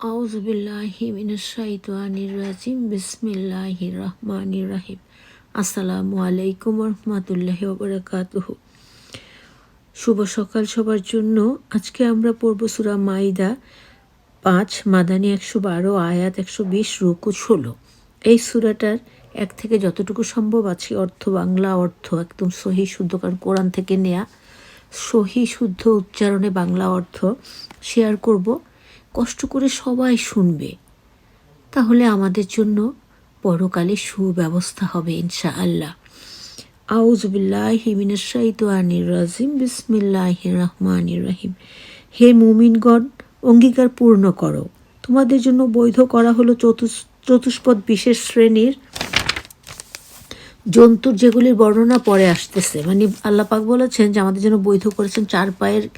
আউজবিল্লাহি মিনাশাইতানির রাজিম। বিসমিল্লাহির রহমানির রাহিম। আসসালামু আলাইকুম রহমতুল্লাহি ওবরাকাতুহু শুভ সকাল সবার জন্য। আজকে আমরা পড়ব সুরা মাইদা পাঁচ, মাদানি একশো বারো, আয়াত একশো বিশ, রুকু ষোলো। এই সুরাটার এক থেকে যতটুকু সম্ভব আছে অর্থ, বাংলা অর্থ একদম সহি শুদ্ধ, কারণ কোরআন থেকে নেয়া সহি শুদ্ধ উচ্চারণে বাংলা অর্থ শেয়ার করব। কষ্ট করে সবাই শুনবে। তাহলে আমাদের জন্য পরকালে সুব্যবস্থা হবে ইনশা আল্লাহ আউজবিল্লাহিমিনাশাইতানির রাজিম। বিসমিল্লাহ রহমান রহিম। হে মুমিনগণ, অঙ্গীকার পূর্ণ করো। তোমাদের জন্য বৈধ করা হলো চতুষ, চতুষ্পদ বিশেষ শ্রেণির জন্তুর যেগুলির বর্ণনা পরে আসতেছে মানে আল্লাহ পাক বলেছেন যে আমাদের জন্য বৈধ করেছেন চার পায়ের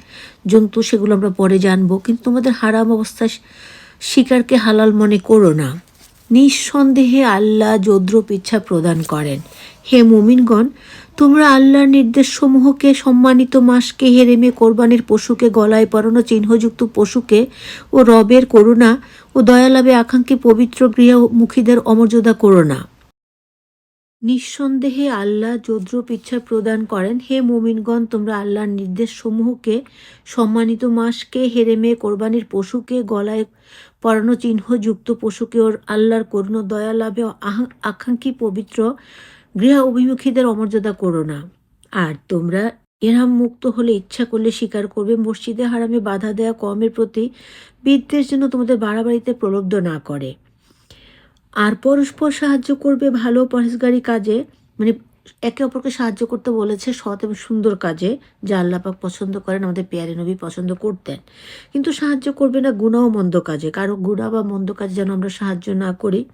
জন্তু, সেগুলো আমরা পরে জানব। কিন্তু তোমাদের হারাম অবস্থায় শিকারকে হালাল মনে করো না। নিঃসন্দেহে আল্লাহ যদ্রুপ ইচ্ছা প্রদান করেন। হে মুমিনগণ, তোমরা আল্লাহর নির্দেশসমূহকে সম্মানিত মাসকে, হেরেমে, কোরবানির পশুকে, গলায় পরানো চিহ্নযুক্ত পশুকে ও রবের করুণা ও দয়ালাভে আকাঙ্ক্ষী পবিত্র গৃহমুখীদের অমর্যাদা করো না। নিঃসন্দেহে আল্লাহ যদ্রুপ ইচ্ছা প্রদান করেন। হে মোমিনগণ, তোমরা আল্লাহর নির্দেশ সমূহকে সম্মানিত মাসকে, হেরেমে, কোরবানির পশুকে, গলায় পরানো চিহ্নযুক্ত পশুকে ওর আল্লাহর করুণ দয়া লাভে আকাঙ্ক্ষী পবিত্র গৃহ অভিমুখীদের অমর্যাদা করো না। আর তোমরা এরাম মুক্ত হলে ইচ্ছা করলে স্বীকার করবে। মসজিদে হারামে বাধা দেয়া কমের প্রতি বিদ্বেষ যেন তোমাদের বাড়াবাড়িতে প্রলব্ধ না করে। আর পরস্পর সাহায্য করবে ভালো পরেশগারি কাজে মানে একে অপরকে সাহায্য করতে বলেছে সৎ এবং সুন্দর কাজে, যা আল্লাপাক পছন্দ করেন, আমাদের পেয়ারে নবী পছন্দ করতেন। কিন্তু সাহায্য করবে না গুণা ও মন্দ কাজে, কারও গুণা বা মন্দ কাজে যেন আমরা সাহায্য না করি।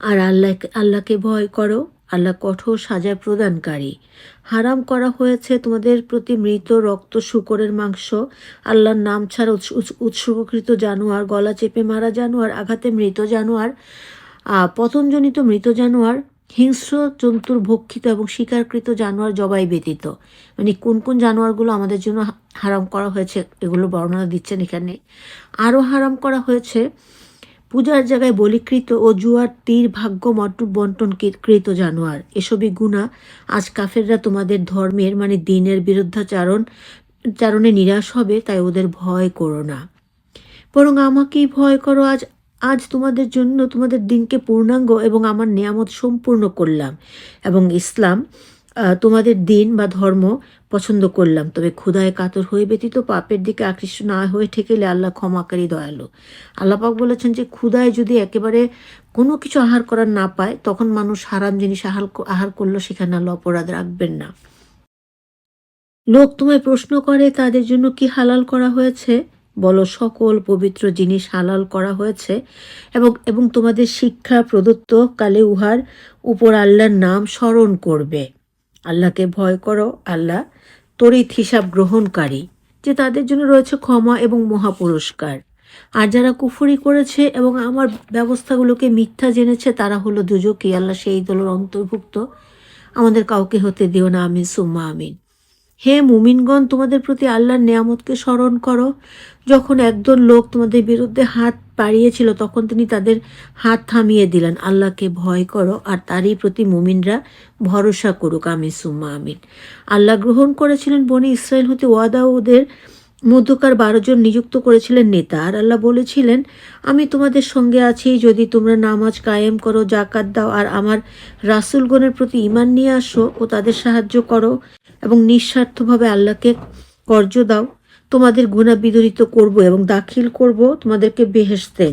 আর আল্লাহ আল্লাহকে ভয় করো। আল্লাহ কঠোর সাজা প্রদানকারী। হারাম করা হয়েছে তোমাদের প্রতি মৃত রক্ত, শুকরের মাংস, আল্লাহর নাম ছাড়া উৎস- উৎস- উৎসর্গকৃত জানোয়ার, গলা চেপে মারা জানোয়ার, আঘাতে মৃত জানোয়ার পতনজনিত মৃত জানোয়ার, হিংস্র জন্তুর ভক্ষিত এবং শিকারকৃত জানোয়ার জবাই ব্যতীত। মানে কোন কোন জানোয়ারগুলো আমাদের জন্য হারাম করা হয়েছে, এগুলো বর্ণনা দিচ্ছেন এখানে। আরও হারাম করা হয়েছে পূজার জায়গায় বলিকৃত ও জুয়ার তীর ভাগ্য বন্টন কৃত জানোয়ার। এসবই গুণা। আজ কাফেররা তোমাদের ধর্মের মানে দিনের বিরুদ্ধাচারণ, চারণে নিরাশ হবে, তাই ওদের ভয় করো না। বরং আমাকেই ভয় করো, আজ আজ তোমাদের জন্য তোমাদের দিনকে পূর্ণাঙ্গ এবং আমার নিয়ামত সম্পূর্ণ করলাম। এবং ইসলাম তোমাদের দিন বা ধর্ম পছন্দ করলাম। তবে ক্ষুধায় কাতর হয়ে ব্যতীত পাপের দিকে আকৃষ্ট না হয়ে ঠেকেলে আল্লাহ ক্ষমাকারী দয়ালু। আল্লাপাক বলেছেন যে, ক্ষুধায় যদি একেবারে কোনো কিছু আহার করার না পায়, তখন মানুষ হারাম জিনিস আহার আহার করল সেখানে আল্লাহ অপরাধ রাখবেন না। লোক তোমায় প্রশ্ন করে, তাদের জন্য কি হালাল করা হয়েছে? বলো, সকল পবিত্র জিনিস হালাল করা হয়েছে এবং এবং তোমাদের শিক্ষা প্রদত্ত কালে উহার উপর আল্লাহর নাম স্মরণ করবে। আল্লাহকে ভয় করো, আল্লাহ তড়িৎ হিসাব গ্রহণকারী, যে তাদের জন্য রয়েছে ক্ষমা এবং মহা পুরস্কার আর যারা কুফুরি করেছে এবং আমার ব্যবস্থাগুলোকে মিথ্যা জেনেছে, তারা হলো দুজকি আল্লাহ সেই দলের অন্তর্ভুক্ত। আমাদের কাউকে হতে দিও না, আমিন, সুম্মা আমিন। হে মুমিনগণ, তোমাদের প্রতি আল্লাহর নিয়ামতকে স্মরণ করো। যখন একদল লোক তোমাদের বিরুদ্ধে হাত বাড়িয়েছিল, তখন তিনি তাদের হাত থামিয়ে দিলেন। আল্লাহকে ভয় করো, আর তারই প্রতি মুমিনরা ভরসা করুক। আমি সুম্মা আমিন। আল্লাহ গ্রহণ করেছিলেন বনি ইসরায়েল হতে, ওয়াদা ওদের মধ্যকার বারো জন নিযুক্ত করেছিলেন নেতা। আর আল্লাহ বলেছিলেন, আমি তোমাদের সঙ্গে আছি, যদি তোমরা নামাজ কায়েম করো, জাকাত দাও, আর আমার রাসুলগণের প্রতি ইমান নিয়ে আসো ও তাদের সাহায্য করো এবং নিঃস্বার্থভাবে আল্লাহকে কর্য দাও। তোমাদের গুণা বিদরিত করব এবং দাখিল করব তোমাদেরকে বেহেশতে,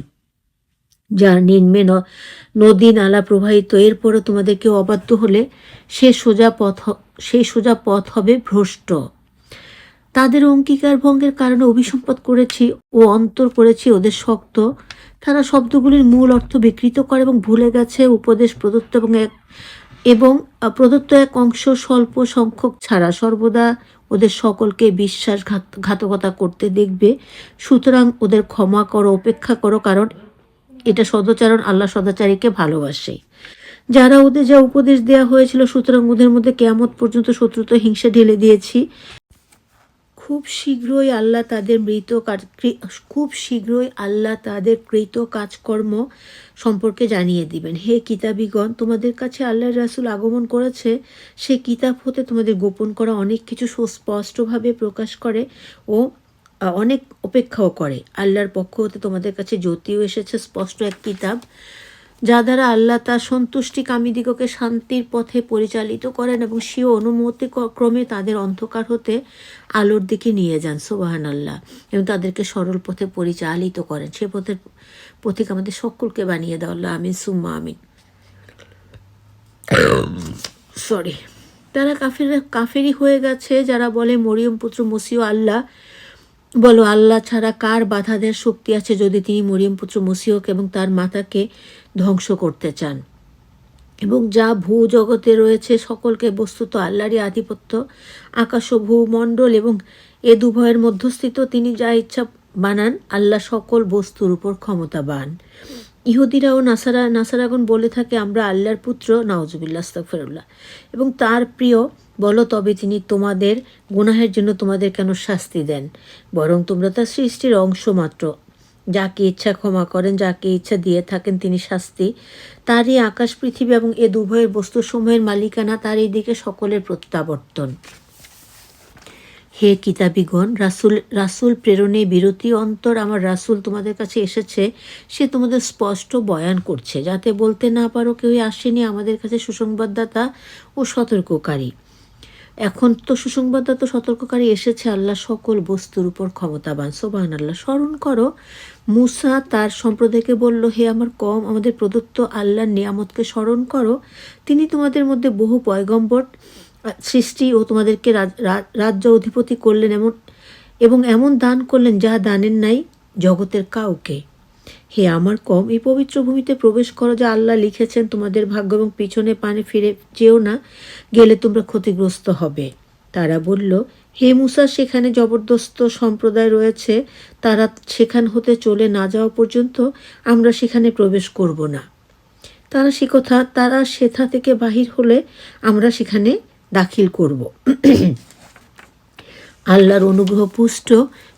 যার নিম্নে নদী নালা প্রবাহিত। এরপরও তোমাদেরকে অবাধ্য হলে সে সোজা পথ সেই সোজা পথ হবে ভ্রষ্ট। তাদের অঙ্গীকার ভঙ্গের কারণে অভিসম্পদ করেছি ও অন্তর করেছি ওদের শক্ত। তারা শব্দগুলির মূল অর্থ বিকৃত করে এবং ভুলে গেছে। উপদেশ প্রদত্ত এবং এক এবং প্রদত্ত এক অংশ স্বল্প সংখ্যক ছাড়া সর্বদা ওদের সকলকে বিশ্বাস ঘাতকতা করতে দেখবে। সুতরাং ওদের ক্ষমা করো, অপেক্ষা করো, কারণ এটা সদাচারণ, আল্লাহ সদাচারীকে ভালোবাসে। যারা ওদের যা উপদেশ দেওয়া হয়েছিল, সুতরাং ওদের মধ্যে কেয়ামত পর্যন্ত শত্রুতা, হিংসা ঢেলে দিয়েছি। খুব শীঘ্রই আল্লাহ তাদের মৃত খুব শীঘ্রই আল্লাহ তাদের কৃত কাজকর্ম সম্পর্কে জানিয়ে দিবেন। হে কিতাবিগণ, তোমাদের কাছে আল্লাহর রাসূল আগমন করেছে, সে কিতাব হতে তোমাদের গোপন করা অনেক কিছু সুস্পষ্টভাবে প্রকাশ করে ও অনেক অপেক্ষাও করে। আল্লাহর পক্ষ হতে তোমাদের কাছে জ্যোতিও এসেছে স্পষ্ট এক কিতাব। যা দ্বারা আল্লাহ তার সন্তুষ্টি কামীদিগকে শান্তির পথে পরিচালিত করেন এবং স্বীয় অনুমতি ক্রমে তাদের অন্ধকার হতে আলোর দিকে নিয়ে যান সোবাহান আল্লাহ এবং তাদেরকে সরল পথে পরিচালিত করেন। সে পথের পথিক আমাদের সকলকে বানিয়ে দাও আল্লাহ, আমিন, সুম্মা, আমিন। সরি তারা কাফের কাফেরই হয়ে গেছে, যারা বলে মরিয়ম পুত্র মসিও আল্লাহ বলো, আল্লাহ ছাড়া কার বাধা দেওয়ার শক্তি আছে যদি তিনি মরিয়ম পুত্র মসিহকে এবং তার মাতাকে ধ্বংস করতে চান? এবং যা ভূ জগতে রয়েছে সকলকে বস্তুত আল্লাহরই আধিপত্য, আকাশ ও ভূমণ্ডল এবং এ দুভয়ের মধ্যস্থিত, তিনি যা ইচ্ছা বানান আল্লাহ সকল বস্তুর উপর ক্ষমতাবান। ইহুদিরা ও নাসারা, নাসারাগণ বলে থাকে, আমরা আল্লাহর পুত্র নাওজুবিল্লা আস্তাগফিরুল্লাহ। এবং তার প্রিয় বলো তবে তিনি তোমাদের গুনাহের জন্য তোমাদের কেন শাস্তি দেন। বরং তোমরা তার সৃষ্টির অংশ মাত্র। যাকে ইচ্ছা ক্ষমা করেন, যাকে ইচ্ছা দিয়ে থাকেন তিনি শাস্তি। তারই আকাশ, পৃথিবী এবং এ দুভয়ের বস্তুসমূহের মালিকানা তার এই দিকে সকলের প্রত্যাবর্তন। হে কিতাবিগণ, রাসুল রাসুল প্রেরণে বিরতি অন্তর আমার রাসুল তোমাদের কাছে এসেছে। সে তোমাদের স্পষ্ট বয়ান করছে। যাতে বলতে না পারো কেউই আসেনি আমাদের কাছে সুসংবাদদাতা ও সতর্ককারী। এখন তো সুসংবাদদাতা সতর্ককারী এসেছে, আল্লাহ সকল বস্তুর উপর ক্ষমতাবান। সোবাহান আল্লাহ স্মরণ করো, মুসা তার সম্প্রদায়কে বলল, হে আমার কম, আমাদের প্রদত্ত আল্লাহর নিয়ামতকে স্মরণ করো। তিনি তোমাদের মধ্যে বহু পয়গম্বর সৃষ্টি ও তোমাদেরকে রাজ- রাজ্য অধিপতি করলেন এমন, এবং এমন দান করলেন যা দানের নাই জগতের কাউকে। হে আমার কম, এই পবিত্র ভূমিতে প্রবেশ করো যা আল্লাহ লিখেছেন তোমাদের ভাগ্য এবং পিছনে পানে ফিরে যেও না, গেলে তোমরা ক্ষতিগ্রস্ত হবে। তারা বলল, হে মুসা, সেখানে জবরদস্ত সম্প্রদায় রয়েছে, তারা সেখান হতে চলে না যাওয়া পর্যন্ত আমরা সেখানে প্রবেশ করব না। তারা সে কথা, তারা সেথা থেকে বাহির হলে আমরা সেখানে দাখিল করব। আল্লাহর অনুগ্রহ পুষ্ট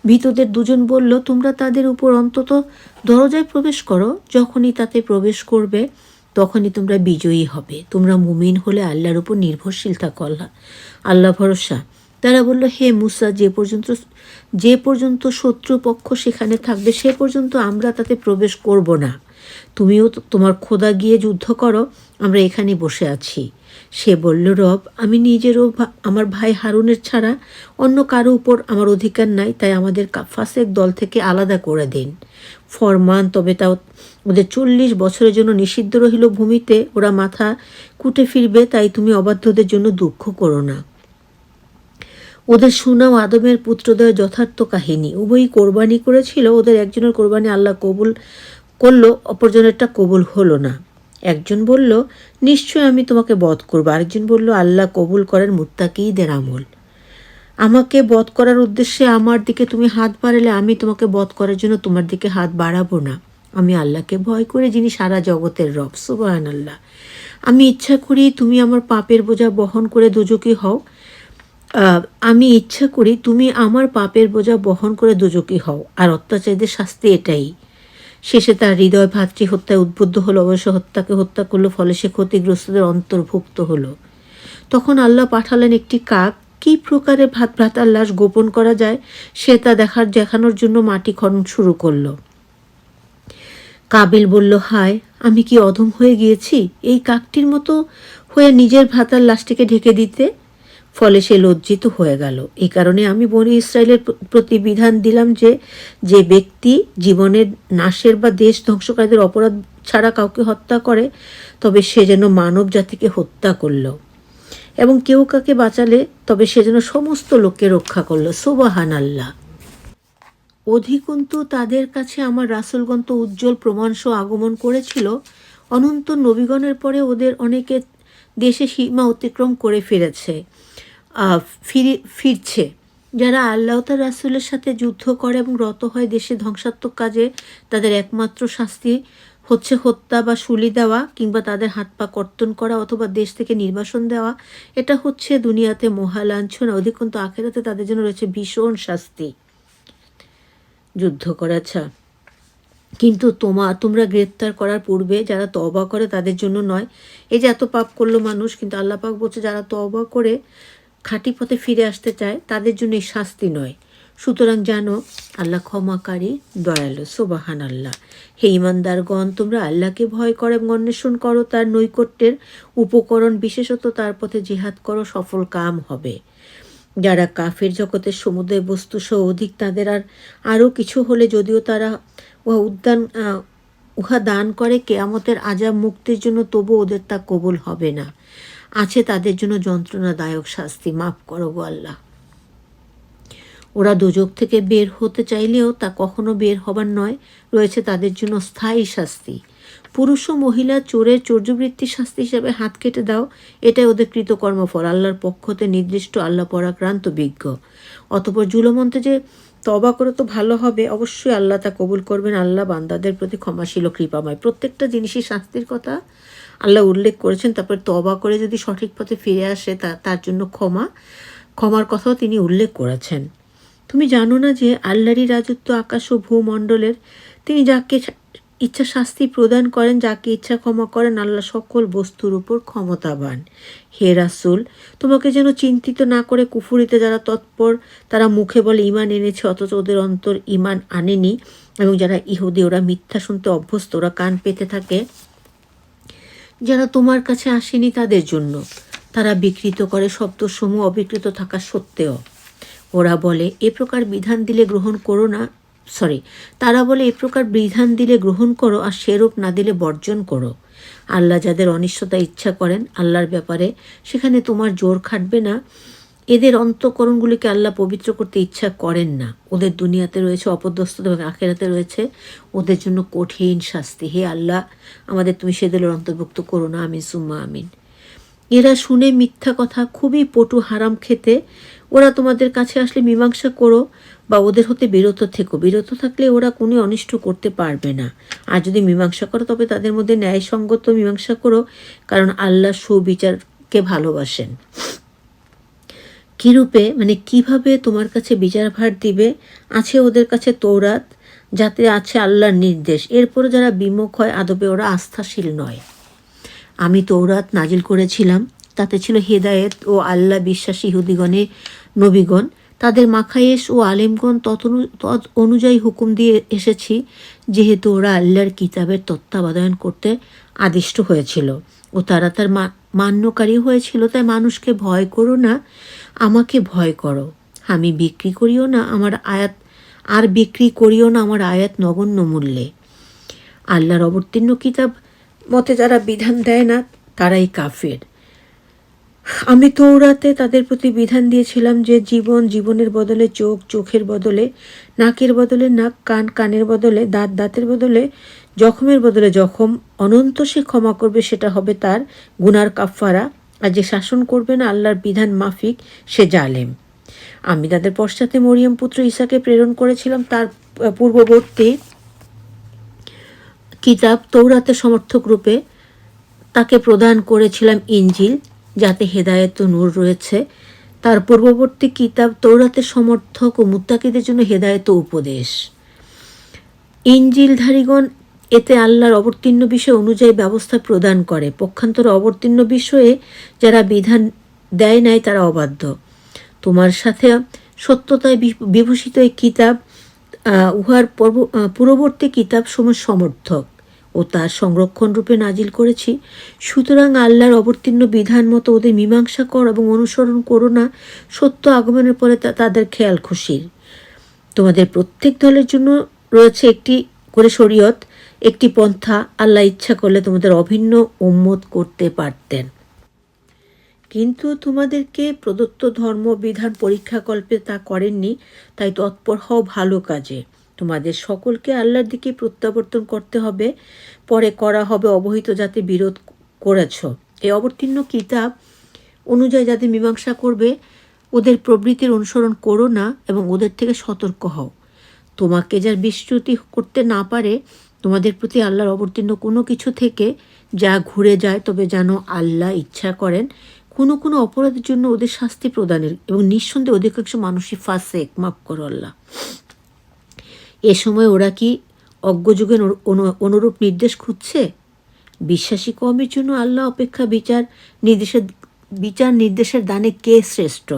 ভীতদের দুজন বলল, তোমরা তাদের উপর অন্তত দরজায় প্রবেশ করো। যখনই তাতে প্রবেশ করবে, তখনই তোমরা বিজয়ী হবে। তোমরা মুমিন হলে আল্লাহর উপর নির্ভরশীল থাকো আল্লাহ। আল্লাহ ভরসা। তারা বলল, হে মুসা, যে পর্যন্ত যে পর্যন্ত শত্রুপক্ষ সেখানে থাকবে, সে পর্যন্ত আমরা তাতে প্রবেশ করব না। তুমিও তোমার খোদা গিয়ে যুদ্ধ করো। আমরা এখানে বসে আছি। সে বলল, রব, আমি নিজেরও আমার ভাই হারুনের ছাড়া অন্য কারও উপর আমার অধিকার নাই, তাই আমাদের ফাসেক দল থেকে আলাদা করে দিন। ফরমান, তবে তাও ওদের চল্লিশ বছরের জন্য নিষিদ্ধ রহিল ভূমিতে, ওরা মাথা কুটে ফিরবে, তাই তুমি অবাধ্যদের জন্য দুঃখ করো না। ওদের সুনাম আদমের পুত্রদের যথার্থ কাহিনী। উভয়ই কোরবানি করেছিল, ওদের একজনের কোরবানি আল্লাহ কবুল করল, অপরজনেরটা কবুল হলো না। একজন বলল, নিশ্চয় আমি তোমাকে বধ করব। আরেকজন বলল, আল্লাহ কবুল করেন মুত্তাকিদের আমল। আমাকে বধ করার উদ্দেশ্যে আমার দিকে তুমি হাত বাড়ালে আমি তোমাকে বধ করার জন্য তোমার দিকে হাত বাড়াবো না। আমি আল্লাহকে ভয় করে যিনি সারা জগতের রব। সুবাহান আল্লাহ আমি ইচ্ছা করি তুমি আমার পাপের বোঝা বহন করে দুজকি হও। আমি ইচ্ছা করি তুমি আমার পাপের বোঝা বহন করে দুজকি হও। আর অত্যাচারীদের শাস্তি এটাই। শেষে তার হৃদয় ভাতৃ হত্যায় উদ্বুদ্ধ হলো, অবশ্য হত্যাকে হত্যা করল, ফলে সে ক্ষতিগ্রস্তদের অন্তর্ভুক্ত হলো। তখন আল্লাহ পাঠালেন একটি কাক, কী প্রকারে ভাত ভ্রাতার লাশ গোপন করা যায়, সে তা দেখার, দেখানোর জন্য মাটি খনন শুরু করল। কাবিল বলল, হায়, আমি কি অধম হয়ে গিয়েছি? এই কাকটির মতো হয়ে নিজের ভাতার লাশটিকে ঢেকে দিতে? ফলে সে লজ্জিত হয়ে গেল। এই কারণে আমি বনি ইসরায়েলের প্র- প্রতি বিধান দিলাম যে যে ব্যক্তি জীবনের নাশের বা দেশ ধ্বংসকারীদের অপরাধ ছাড়া কাউকে হত্যা করে, তবে সে যেন মানব জাতিকে হত্যা করল। এবং কেউ কাকে বাঁচালে, তবে সে যেন সমস্ত লোককে রক্ষা করল। সুবাহান আল্লাহ অধিকন্তু তাদের কাছে আমার রাসুলগণ তো উজ্জ্বল প্রমাণসহ আগমন করেছিল। অনন্ত নবীগণের পরে ওদের অনেকে দেশে সীমা অতিক্রম করে ফিরেছে। ফিরে, ফিরছে। যারা আল্লাহ তার রাসুলের সাথে যুদ্ধ করে এবং রত হয় দেশে ধ্বংসাত্মক কাজে, তাদের একমাত্র শাস্তি হচ্ছে হত্যা বা শুলি দেওয়া কিংবা তাদের হাত পা কর্তন করা অথবা দেশ থেকে নির্বাসন দেওয়া। এটা হচ্ছে দুনিয়াতে মহালাঞ্ছনা অধিকন্ত আখেরাতে তাদের জন্য রয়েছে ভীষণ শাস্তি। যুদ্ধ করা আচ্ছা। কিন্তু তোমা, তোমরা গ্রেপ্তার করার পূর্বে যারা তবা করে তাদের জন্য নয়। এই যে এত পাপ করল মানুষ, কিন্তু আল্লাহ পাক বলছে, যারা তবা করে খাঁটি পথে ফিরে আসতে চায়, তাদের জন্য শাস্তি নয়। সুতরাং জানো, আল্লাহ ক্ষমাকারী, দয়ালু সোবাহান আল্লাহ হে ইমানদারগণ তোমরা আল্লাহকে ভয় করো এবং অন্বেষণ করো, তার নৈকট্যের উপকরণ বিশেষত তার পথে জিহাদ করো, সফল কাম হবে। যারা কাফের জগতের সমুদ্রের বস্তু সহ অধিক, তাদের আর আরও কিছু হলে যদিও তারা উহা উদ্যান উহা দান করে, কেয়ামতের আজাব মুক্তির জন্য তবু ওদের তা কবুল হবে না। আছে তাদের জন্য যন্ত্রণাদায়ক শাস্তি, মাফ করো গো আল্লাহ। ওরা দুযোগ থেকে বের হতে চাইলেও তা কখনো বের হবার নয়, রয়েছে তাদের জন্য স্থায়ী শাস্তি। পুরুষ ও মহিলা চোরের চর্যবৃত্তি শাস্তি হিসাবে হাত কেটে দাও, এটাই ওদের কৃতকর্মফল, আল্লাহর পক্ষতে নির্দিষ্ট আল্লাহ পরাক্রান্ত বিজ্ঞ। অতপর জুলমন্তে যে তবা করে তো ভালো হবে, অবশ্যই আল্লাহ তা কবুল করবেন, আল্লাহ বান্দাদের প্রতি ক্ষমাশীল কৃপাময়। প্রত্যেকটা জিনিসই শাস্তির কথা আল্লাহ উল্লেখ করেছেন, তারপর তবা করে যদি সঠিক পথে ফিরে আসে, তা, তার জন্য ক্ষমা। ক্ষমার কথাও তিনি উল্লেখ করেছেন। তুমি জানো না যে আল্লাহরই রাজত্ব আকাশ ও ভূমণ্ডলের। তিনি যাকে ইচ্ছা শাস্তি প্রদান করেন, যাকে ইচ্ছা ক্ষমা করেন, আল্লাহ সকল বস্তুর উপর ক্ষমতাবান। হে রাসুল, তোমাকে যেন চিন্তিত না করে কুফুরিতে যারা তৎপর, তারা মুখে বলে ইমান এনেছে, অথচ ওদের অন্তর ইমান আনেনি। এবং যারা ইহুদি, ওরা মিথ্যা শুনতে অভ্যস্ত, ওরা কান পেতে থাকে। যারা তোমার কাছে আসেনি তাদের জন্য। তারা বিকৃত করে শব্দসমূহ অবিকৃত থাকা সত্ত্বেও। ওরা বলে, এ প্রকার বিধান দিলে গ্রহণ করো না সরি তারা বলে, এ প্রকার বিধান দিলে গ্রহণ করো আর সেরূপ না দিলে বর্জন করো। আল্লাহ যাদের অনিষ্টতা ইচ্ছা করেন, আল্লাহর ব্যাপারে সেখানে তোমার জোর খাটবে না। এদের অন্তকরণগুলিকে আল্লাহ পবিত্র করতে ইচ্ছা করেন না। ওদের দুনিয়াতে রয়েছে অপদস্থতা এবং আখেরাতে রয়েছে ওদের জন্য কঠিন শাস্তি। হে আল্লাহ, আমাদের তুমি সেদের অন্তর্ভুক্ত করো না। আমিন, সুম্মা আমিন। এরা শুনে মিথ্যা কথা, খুবই পটু হারাম খেতে, ওরা তোমাদের কাছে আসলে মীমাংসা করো বা ওদের হতে বিরত থেকো। বিরত থাকলে ওরা কোনো অনিষ্ট করতে পারবে না। আর যদি মীমাংসা করো, তবে তাদের মধ্যে ন্যায়সঙ্গত মীমাংসা করো, কারণ আল্লাহ সুবিচারকে ভালোবাসেন। কিরূপে মানে কীভাবে তোমার কাছে বিচারভার দিবে, আছে ওদের কাছে তৌরাত, যাতে আছে আল্লাহর নির্দেশ। এরপরে যারা বিমুখ হয়, আদবে ওরা আস্থাশীল নয়। আমি তৌরাত নাজিল করেছিলাম। তাতে ছিল হেদায়েত ও আল্লাহ বিশ্বাসী ইহুদিগণের নবীগণ। তাদের মাখায়েশ ও আলেমগণ ততনু- তদ অনুযায়ী হুকুম দিয়ে এসেছি, যেহেতু ওরা আল্লাহর কিতাবের তত্ত্বাবধান করতে আদিষ্ট হয়েছিল। ও তারা তার মান্যকারী হয়েছিল, তাই মানুষকে ভয় করো না, আমাকে ভয় করো। আমি বিক্রি করিও না আমার আয়াত, আর বিক্রি করিও না আমার আয়াত নগণ্য মূল্যে। আল্লাহর অবতীর্ণ কিতাব মতে যারা বিধান দেয় না, তারাই কাফের। আমি তৌরাতে তাদের প্রতি বিধান দিয়েছিলাম যে জীবন জীবনের বদলে, চোখ চোখের বদলে, নাকের বদলে, নাক কান কানের বদলে, দাঁত দাঁতের বদলে জখমের বদলে জখম, অনন্ত সে ক্ষমা করবে, সেটা হবে তার গুনার কাফারা আর যে শাসন করবে না আল্লাহর বিধান মাফিক, সে জালেম। আমি তাদের পশ্চাতে মরিয়ম পুত্র ঈশাকে প্রেরণ করেছিলাম। তার পূর্ববর্তী কিতাব তৌরাতের সমর্থক রূপে তাকে প্রদান করেছিলাম ইঞ্জিল যাতে হেদায়েত নূর রয়েছে। তার পূর্ববর্তী কিতাব তৌরাতের সমর্থক ও মুত্তাকিদের জন্য হেদায়ত উপদেশ। ইঞ্জিলধারীগণ এতে আল্লাহর অবতীর্ণ বিষয় অনুযায়ী ব্যবস্থা প্রদান করে। পক্ষান্তর অবতীর্ণ বিষয়ে যারা বিধান দেয় নাই, তারা অবাধ্য। তোমার সাথে সত্যতায় বিভূষিত এই কিতাব উহার পর্ব পূর্ববর্তী কিতাব সময় সমর্থক ও তার সংরক্ষণ রূপে নাজিল করেছি। সুতরাং আল্লাহর অবতীর্ণ বিধান মতো ওদের মীমাংসা কর এবং অনুসরণ করো না। সত্য আগমনের পরে তা- তাদের খেয়াল খুশির। তোমাদের প্রত্যেক দলের জন্য রয়েছে একটি করে শরীয়ত। একটি পন্থা আল্লাহ ইচ্ছা করলে তোমাদের অভিন্ন উম্মত করতে পারতেন। কিন্তু তোমাদেরকে প্রদত্ত ধর্ম, বিধান, পরীক্ষাকল্পে তা করেননি, তাই তৎপর হও ভালো কাজে। তোমাদের সকলকে আল্লাহর দিকে প্রত্যাবর্তন করতে হবে, পরে করা হবে অবহিত যাতে বিরোধ করেছ। এই অবতীর্ণ কিতাব অনুযায়ী যাদের মীমাংসা করবে, ওদের প্রবৃত্তির অনুসরণ করো না এবং ওদের থেকে সতর্ক হও। তোমাকে যার বিচ্যুতি করতে না পারে তোমাদের প্রতি আল্লাহর অবতীর্ণ কোনো কিছু থেকে যা ঘুরে যায়, তবে যেন আল্লাহ ইচ্ছা করেন, কোনো কোনো অপরাধের জন্য ওদের শাস্তি প্রদানের এবং নিঃসন্দেহে অধিকাংশ মানুষই ফাঁসেক, মাফ করো আল্লাহ। এ সময় ওরা কি অজ্ঞযুগের অনু- অনুরূপ নির্দেশ খুঁজছে? বিশ্বাসী কমের জন্য আল্লাহ অপেক্ষা বিচার নির্দেশের বিচার নির্দেশের দানে কে শ্রেষ্ঠ?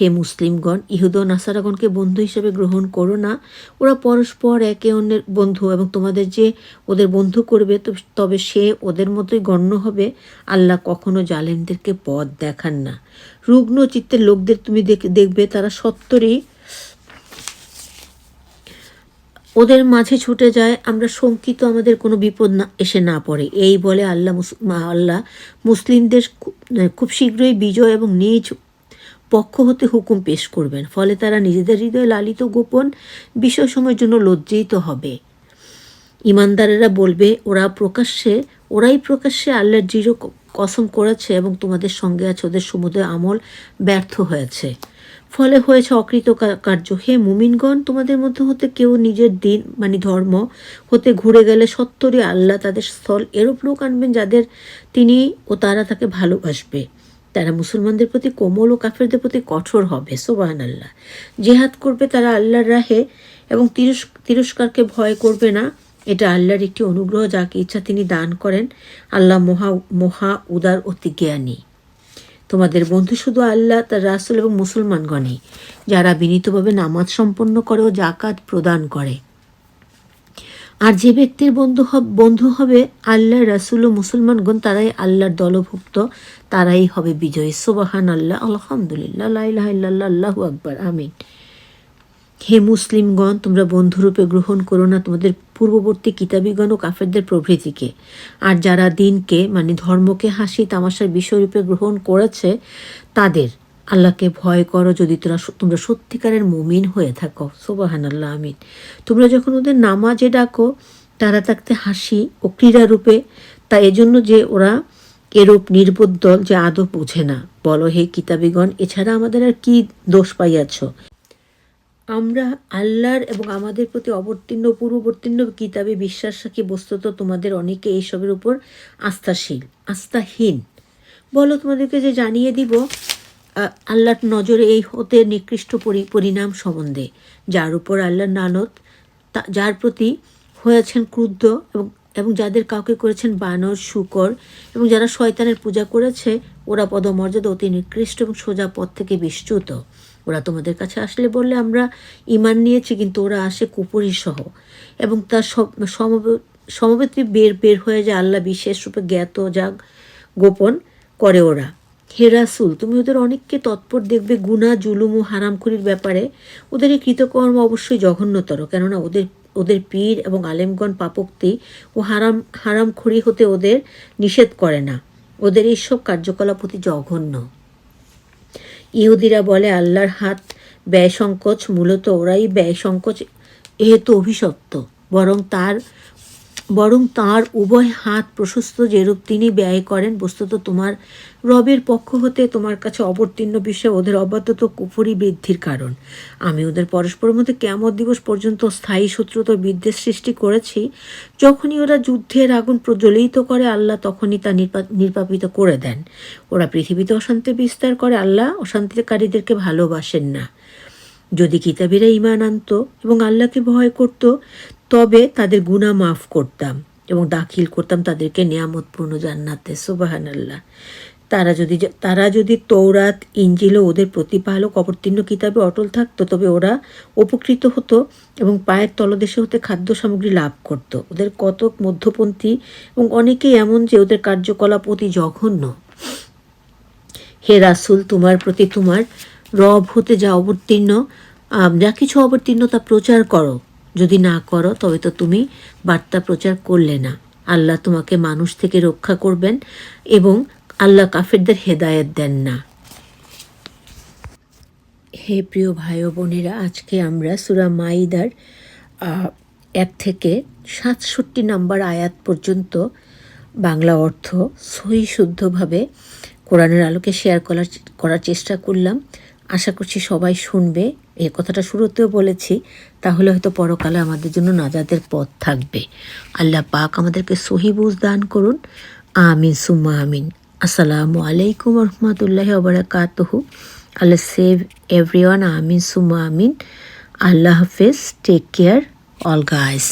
হে মুসলিমগণ, ইহুদ নাসারাগণকে বন্ধু হিসেবে গ্রহণ করো না। ওরা পরস্পর একে অন্যের বন্ধু এবং তোমাদের যে ওদের বন্ধু করবে তবে সে ওদের মতোই গণ্য হবে। আল্লাহ কখনো জালেমদেরকে পথ দেখান না। রুগ্ন চিত্তের লোকদের তুমি দেখ- দেখবে, তারা সত্তরই ওদের মাঝে ছুটে যায়। আমরা শঙ্কিত, আমাদের কোনো বিপদ না, এসে না পড়ে। এই বলে আল্লাহ আল্লাহ মুসলিমদের খুব শীঘ্রই বিজয় এবং নিজ পক্ষ হতে হুকুম পেশ করবেন। ফলে তারা নিজেদের হৃদয়ে লালিত গোপন বিষয়সমূহের জন্য লজ্জিত হবে। ইমানদারেরা বলবে, ওরা প্রকাশ্যে, ওরাই প্রকাশ্যে আল্লাহর দৃঢ় কসম করেছে এবং তোমাদের সঙ্গে আছে, ওদের সমুদয় আমল ব্যর্থ হয়েছে। ফলে হয়েছে অকৃত কার্য হে মুমিনগণ, তোমাদের মধ্যে হতে কেউ নিজের দিন মানে ধর্ম হতে ঘুরে গেলে সত্তরই আল্লাহ তাদের স্থল এরূপ লোক আনবেন যাদের তিনি ও তারা তাকে ভালোবাসবে। তারা মুসলমানদের প্রতি কোমল ও কাফেরদের প্রতি কঠোর হবে সোবাহান আল্লাহ জেহাদ করবে তারা আল্লাহর রাহে এবং তিরস্ক তিরস্কারকে ভয় করবে না। এটা আল্লাহর একটি অনুগ্রহ যাকে ইচ্ছা তিনি দান করেন। আল্লাহ মহা মহা উদার অতি জ্ঞানী। তোমাদের বন্ধু শুধু আল্লাহ, তার রাসুল এবং মুসলমানগণই, যারা বিনীতভাবে নামাজ সম্পন্ন করে ও জাকাত প্রদান করে। আর যে ব্যক্তির বন্ধু বন্ধু হবে আল্লাহ রাসুল ও মুসলমানগণ, তারাই আল্লাহর দলভুক্ত, তারাই হবে বিজয়ী। সোবাহান আল্লাহ আলহামদুলিল্লাহ আল্লাহু আকবার, আমিন। হে মুসলিমগণ, তোমরা বন্ধুরূপে গ্রহণ করো না, তোমাদের পূর্ববর্তী কিতাবীগণ ও কাফেরদের প্রভৃতিকে। আর যারা দিনকে মানে ধর্মকে হাসি তামাশার বিষয়রূপে গ্রহণ করেছে, তাদের আল্লাহকে ভয় করো যদি তোরা তোমরা সত্যিকারের মুমিন হয়ে থাকো। সোবাহান আল্লাহ আমিন। তোমরা যখন ওদের নামাজে ডাকো, তারা থাকতে হাসি ও ক্রীড়ারূপে। তা এজন্য যে ওরা এরূপ নির্বোধ দল যে আদৌ বোঝে না। বলো হে কিতাবীগণ, এছাড়া আমাদের আর কি দোষ পাইয়াছ? আমরা আল্লাহর এবং আমাদের প্রতি অবতীর্ণ পূর্ববর্তীর্ণ কিতাবে বিশ্বাস রাখি, বস্তুত তোমাদের অনেকে এইসবের উপর আস্থাশীল, আস্থাহীন। বলো তোমাদেরকে যে জানিয়ে দিব আল্লাহর নজরে এই হতে নিকৃষ্ট পরি- পরিণাম সম্বন্ধে। যার উপর আল্লাহর নানত, তা- যার প্রতি হয়েছেন ক্রুদ্ধ এবং এবং যাদের কাউকে করেছেন বানর, শুকর এবং যারা শয়তানের পূজা করেছে, ওরা পদমর্যাদা অতি নিকৃষ্ট এবং সোজা পথ থেকে বিচ্যুত। ওরা তোমাদের কাছে আসলে বললে আমরা ইমান নিয়েছি, কিন্তু ওরা আসে কুপুরি সহ। এবং তার সব সমবে- সমবেত বের বের হয়ে যায় আল্লাহ বিশেষ রূপে জ্ঞাত, যা গোপন করে ওরা। হে রাসুল, তুমি ওদের অনেককে তৎপর দেখবে গুণা জুলুম ও হারামখুরির ব্যাপারে। ওদের এই কৃতকর্ম অবশ্যই জঘন্যতর, কেননা ওদের ওদের পীর এবং আলেমগণ পাপক্তি ও হারাম, হারামখুরি হতে ওদের নিষেধ করে না। ওদের এইসব কার্যকলাপ অতি জঘন্য। ইহুদিরা বলে, আল্লাহর হাত ব্যয় সংকোচ মূলত ওরাই ব্যয় সংকোচ এহেতু অভিশপ্ত, বরং তার বরং তার উভয় হাত প্রশস্ত যেরূপ তিনি ব্যয় করেন, বস্তুত তোমার রবের পক্ষ হতে তোমার কাছে অবতীর্ণ বিষয়ে ওদের অবাধ্যত কুফুরি বৃদ্ধির কারণ। আমি ওদের পরস্পরের মধ্যে কেমন দিবস পর্যন্ত স্থায়ী শত্রুতার বিদ্বেষ সৃষ্টি করেছি। যখনই ওরা যুদ্ধের আগুন প্রজ্বলিত করে আল্লাহ, তখনই তা নির্বাপিত করে দেন। ওরা পৃথিবীতে অশান্তি বিস্তার করে, আল্লাহ অশান্তিকারীদেরকে ভালোবাসেন না। যদি কিতাবীরা ইমান আনত এবং আল্লাহকে ভয় করত তবে তাদের গুণা মাফ করতাম এবং দাখিল করতাম তাদেরকে নিয়ামতপূর্ণ জান্নাতে সুবাহান আল্লাহ তারা যদি তারা যদি তৌরাত ইঞ্জিল ওদের প্রতিপালক, অবতীর্ণ কিতাবে অটল থাকতো, তবে ওরা উপকৃত হতো এবং পায়ের তলদেশে হতে খাদ্য সামগ্রী লাভ করত। ওদের কতক মধ্যপন্থী এবং অনেকেই এমন যে ওদের কার্যকলাপ অতি জঘন্য। হে রাসুল, তোমার প্রতি তোমার রব হতে যা অবতীর্ণ যা কিছু অবতীর্ণ তা প্রচার করো। যদি না করো, তবে তো তুমি বার্তা প্রচার করলে না। আল্লাহ তোমাকে মানুষ থেকে রক্ষা করবেন এবং আল্লাহ কাফেরদের হেদায়েত দেন না। হে প্রিয় ভাই বোনেরা, আজকে আমরা সুরা মাইদার এক থেকে সাতষট্টি নাম্বার আয়াত পর্যন্ত বাংলা অর্থ সহি শুদ্ধভাবে কোরআনের আলোকে শেয়ার করার করার চেষ্টা করলাম। আশা করছি সবাই শুনবে। এই কথাটা শুরুতেও বলেছি, তাহলে হয়তো পরকালে আমাদের জন্য নাজাদের পথ থাকবে। আল্লাহ পাক আমাদেরকে সহিবুজ দান করুন। আমিন, সুম্মা আমিন। আসসালামু আলাইকুম রহমতুল্লাহ ওবরাকাতহু আল্লাহ সেভ এভরিওয়ান, আমিন, সুম্মা আমিন। আল্লাহ হাফেজ, টেক কেয়ার, অল গাইস।